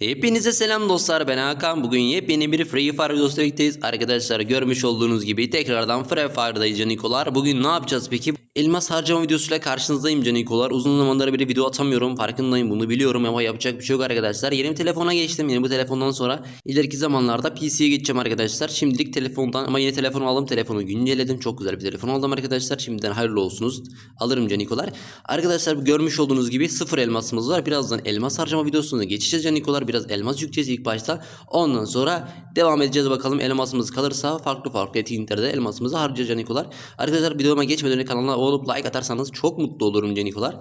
Hepinize selam dostlar ben Hakan. Bugün yepyeni bir Free Fire videosu arkadaşlar görmüş olduğunuz gibi tekrardan Free Fire'dayız canikolar. Bugün ne yapacağız peki elmas harcama videosuyla karşınızdayım canikolar uzun zamandır bir video atamıyorum farkındayım bunu biliyorum ama yapacak bir şey yok arkadaşlar. Yeni bir telefona geçtim yeni bu telefondan sonra ileriki zamanlarda PC'ye geçeceğim arkadaşlar. Şimdilik telefondan ama yeni telefonu aldım telefonu güncelledim. Çok güzel bir telefon aldım arkadaşlar. Şimdiden hayırlı olsunuz. Alırım canikolar arkadaşlar görmüş olduğunuz gibi sıfır elmasımız var. Birazdan elmas harcama videosuna geçeceğiz canikolar biraz elmas yükleyeceğiz ilk başta. Ondan sonra devam edeceğiz bakalım elmasımız kalırsa farklı farklı etkinliklerde elmasımızı harcayacağız canikolar. Arkadaşlar videoma geçmeden önce kanala olup like atarsanız çok mutlu olurum canikolar.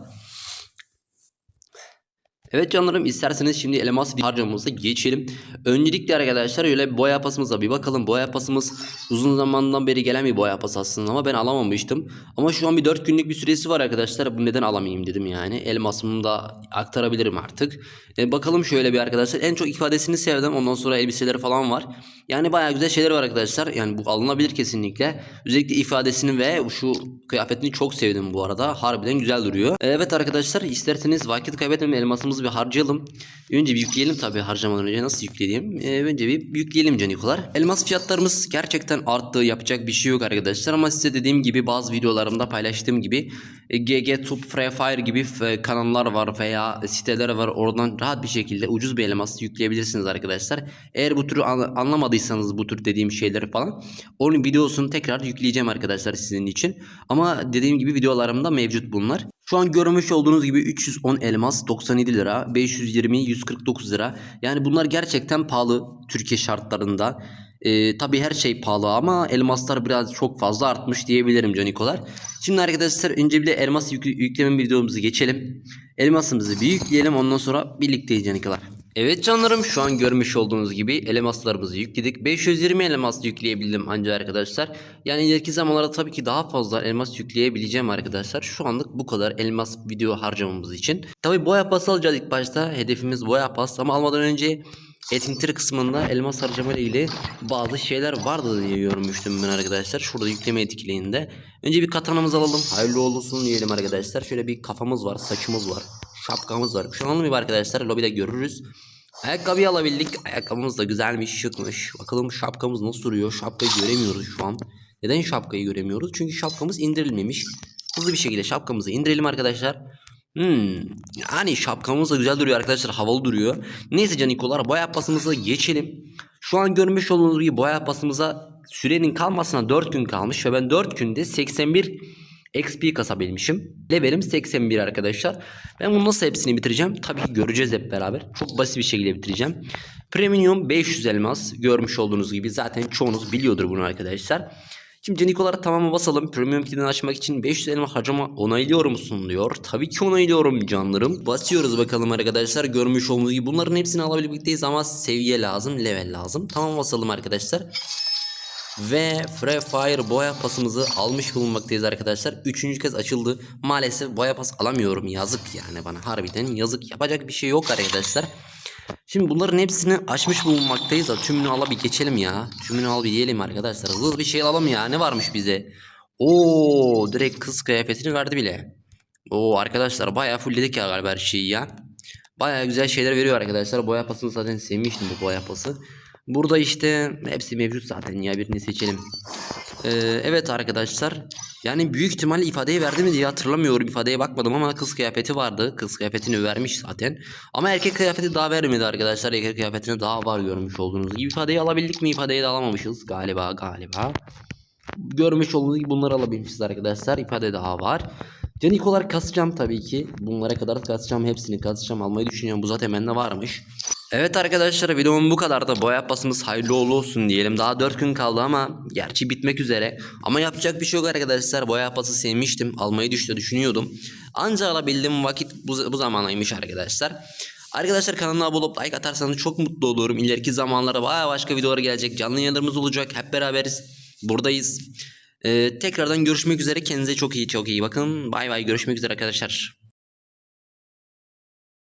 Evet canlarım isterseniz şimdi elmas harcamamıza geçelim. Öncelikle arkadaşlar öyle boya pasımıza bir bakalım. Boya pasımız uzun zamandan beri gelen bir boya pas aslında ama ben alamamıştım. Ama şu an bir 4 günlük bir süresi var arkadaşlar. Bu neden alamayayım dedim yani. Elmasımı da aktarabilirim artık. E, bakalım şöyle bir arkadaşlar. En çok ifadesini sevdim. Ondan sonra elbiseleri falan var. Yani bayağı güzel şeyler var arkadaşlar. Yani bu alınabilir kesinlikle. Özellikle ifadesini ve şu kıyafetini çok sevdim bu arada. Harbiden güzel duruyor. E, Evet arkadaşlar isterseniz vakit kaybetmeden elmasımızı bir harcayalım. Önce bir yükleyelim tabii harcamadan önce nasıl yükleyeyim? E, önce bir yükleyelim canikolar. Elmas fiyatlarımız gerçekten arttı. Yapacak bir şey yok arkadaşlar ama size dediğim gibi bazı videolarımda paylaştığım gibi GG Tube Free Fire gibi e, kanallar var veya siteler var. Oradan rahat bir şekilde ucuz bir elmas yükleyebilirsiniz arkadaşlar. Eğer bu türü an- anlamadıysanız bu tür dediğim şeyleri falan onun videosunu tekrar yükleyeceğim arkadaşlar sizin için. Ama dediğim gibi videolarımda mevcut bunlar. Şu an görmüş olduğunuz gibi 310 elmas 97 lira, 520 149 lira. Yani bunlar gerçekten pahalı Türkiye şartlarında. Ee, tabii her şey pahalı ama elmaslar biraz çok fazla artmış diyebilirim canikolar. Şimdi arkadaşlar önce bir de elmas yük- yükleme videomuzu geçelim. Elmasımızı bir yükleyelim ondan sonra birlikteyiz canikolar. Evet canlarım şu an görmüş olduğunuz gibi elmaslarımızı yükledik. 520 elmas yükleyebildim ancak arkadaşlar. Yani ileriki zamanlarda tabii ki daha fazla elmas yükleyebileceğim arkadaşlar. Şu anlık bu kadar elmas video harcamamız için. Tabii boya pası alacağız ilk başta. Hedefimiz boya pas ama almadan önce etkinlikleri kısmında elmas harcama ile bazı şeyler vardı diye görmüştüm ben arkadaşlar. Şurada yükleme etkinliğinde. Önce bir katanamızı alalım. Hayırlı olsun diyelim arkadaşlar. Şöyle bir kafamız var, saçımız var, şapkamız var. Şu an bir arkadaşlar lobide görürüz. Ayakkabıyı alabildik. Ayakkabımız da güzelmiş, şıkmış. Bakalım şapkamız nasıl duruyor? Şapkayı göremiyoruz şu an. Neden şapkayı göremiyoruz? Çünkü şapkamız indirilmemiş. Hızlı bir şekilde şapkamızı indirelim arkadaşlar. Hmm, yani şapkamız da güzel duruyor arkadaşlar. Havalı duruyor. Neyse canikolar boya pasımıza geçelim. Şu an görmüş olduğunuz gibi boya pasımıza sürenin kalmasına 4 gün kalmış. Ve ben 4 günde 81 XP kasabilmişim. Levelim 81 arkadaşlar. Ben bunu nasıl hepsini bitireceğim? Tabii ki göreceğiz hep beraber. Çok basit bir şekilde bitireceğim. Premium 500 elmas. Görmüş olduğunuz gibi zaten çoğunuz biliyordur bunu arkadaşlar. Şimdi Canikolara tamamı basalım. Premium kilidini açmak için 500 elma harcama onaylıyor musun diyor. Tabii ki onaylıyorum canlarım. Basıyoruz bakalım arkadaşlar. Görmüş olduğunuz gibi bunların hepsini alabilmekteyiz ama seviye lazım, level lazım. Tamam basalım arkadaşlar. Ve Free Fire boya pasımızı almış bulunmaktayız arkadaşlar. Üçüncü kez açıldı. Maalesef boya pas alamıyorum. Yazık yani bana harbiden yazık. Yapacak bir şey yok arkadaşlar. Şimdi bunların hepsini açmış bulunmaktayız da tümünü ala bir geçelim ya. Tümünü al bir diyelim arkadaşlar. Hızlı bir şey alalım ya. Ne varmış bize? Oo direkt kız kıyafetini verdi bile. Oo arkadaşlar bayağı fullledik ya galiba her şeyi ya. Bayağı güzel şeyler veriyor arkadaşlar. Boya pasını zaten sevmiştim bu boya pası. Burada işte hepsi mevcut zaten ya birini seçelim. Ee, evet arkadaşlar. Yani büyük ihtimalle ifadeyi verdi mi diye hatırlamıyorum. İfadeye bakmadım ama kız kıyafeti vardı. Kız kıyafetini vermiş zaten. Ama erkek kıyafeti daha vermedi arkadaşlar. Erkek kıyafetini daha var görmüş olduğunuz gibi. İfadeyi alabildik mi? İfadeyi de alamamışız. Galiba galiba. Görmüş olduğunuz gibi bunları alabilmişiz arkadaşlar. İfade daha var. Canikolar kasacağım tabii ki. Bunlara kadar kasacağım. Hepsini kasacağım. Almayı düşünüyorum. Bu zaten bende varmış. Evet arkadaşlar videomun bu kadar da boya pasımız hayırlı uğurlu olsun diyelim. Daha 4 gün kaldı ama gerçi bitmek üzere. Ama yapacak bir şey yok arkadaşlar. Boya pası sevmiştim. Almayı düştü düşünüyordum. Ancak alabildiğim vakit bu, bu zamanaymış arkadaşlar. Arkadaşlar kanalıma abone olup like atarsanız çok mutlu olurum. İleriki zamanlarda baya başka videolar gelecek. Canlı yayınlarımız olacak. Hep beraberiz. Buradayız. Ee, tekrardan görüşmek üzere. Kendinize çok iyi çok iyi bakın. Bay bay görüşmek üzere arkadaşlar.